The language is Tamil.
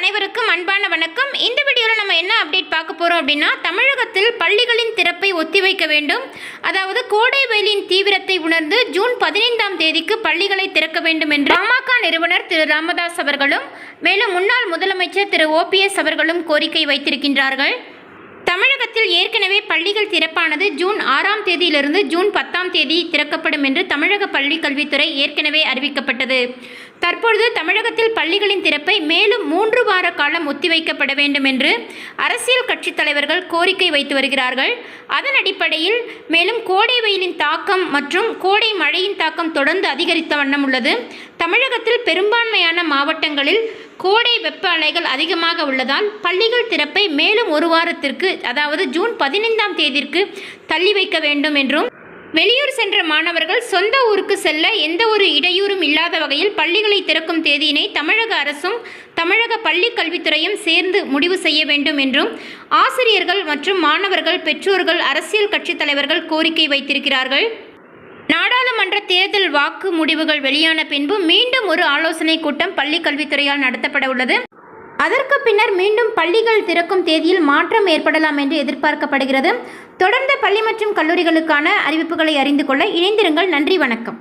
அனைவருக்கும் அன்பான வணக்கம். இந்த வீடியோவில் நம்ம என்ன அப்டேட் பார்க்க போகிறோம் அப்படின்னா தமிழகத்தில் பள்ளிகளின் திறப்பை ஒத்திவைக்க வேண்டும். அதாவது கோடை வெயிலின் தீவிரத்தை உணர்ந்து ஜூன் பதினைந்தாம் தேதிக்கு பள்ளிகளை திறக்க வேண்டும் என்று பாமக நிறுவனர் திரு ராமதாஸ் அவர்களும் மேலும் முன்னாள் முதலமைச்சர் திரு ஓபிஎஸ் அவர்களும் கோரிக்கை வைத்திருக்கின்றார்கள். தமிழகத்தில் ஏற்கனவே பள்ளிகள் திறப்பானது ஜூன் ஆறாம் தேதியிலிருந்து ஜூன் பத்தாம் தேதி திறக்கப்படும் என்று தமிழக பள்ளி கல்வித்துறை ஏற்கனவே அறிவிக்கப்பட்டது. தற்பொழுது தமிழகத்தில் பள்ளிகளின் திறப்பை மேலும் மூன்று வார காலம் ஒத்திவைக்கப்பட வேண்டும் என்று அரசியல் கட்சித் தலைவர்கள் கோரிக்கை வைத்து வருகிறார்கள். அதன் அடிப்படையில் மேலும் கோடை வெயிலின் தாக்கம் மற்றும் கோடை மழையின் தாக்கம் தொடர்ந்து அதிகரித்த வண்ணம் உள்ளது. தமிழகத்தில் பெரும்பான்மையான மாவட்டங்களில் கோடை வெப்ப அலைகள் அதிகமாக உள்ளதால் பள்ளிகள் திறப்பை மேலும் ஒரு வாரத்திற்கு அதாவது ஜூன் பதினைந்தாம் தேதிற்கு தள்ளி வைக்க வேண்டும் என்றும் வெளியூர் சென்ற மாணவர்கள் சொந்த ஊருக்கு செல்ல எந்த ஒரு இடையூறும் இல்லாத வகையில் பள்ளிகளை திறக்கும் தேதியினை தமிழக அரசும் தமிழக பள்ளி கல்வித்துறையும் சேர்ந்து முடிவு செய்ய வேண்டும் என்றும் ஆசிரியர்கள் மற்றும் மாணவர்கள் பெற்றோர்கள் அரசியல் கட்சித் தலைவர்கள் கோரிக்கை வைத்திருக்கிறார்கள். நாடாளுமன்ற தேர்தல் வாக்கு முடிவுகள் வெளியான பின்பு மீண்டும் ஒரு ஆலோசனை கூட்டம் பள்ளி கல்வித்துறையால் நடத்தப்பட உள்ளது. அதற்கு பின்னர் மீண்டும் பள்ளிகள் திறக்கும் தேதியில் மாற்றம் ஏற்படலாம் என்று எதிர்பார்க்கப்படுகிறது. தொடர்ந்து பள்ளி மற்றும் கல்லூரிகளுக்கான அறிவிப்புகளை அறிந்து கொள்ள இணைந்திருங்கள். நன்றி வணக்கம்.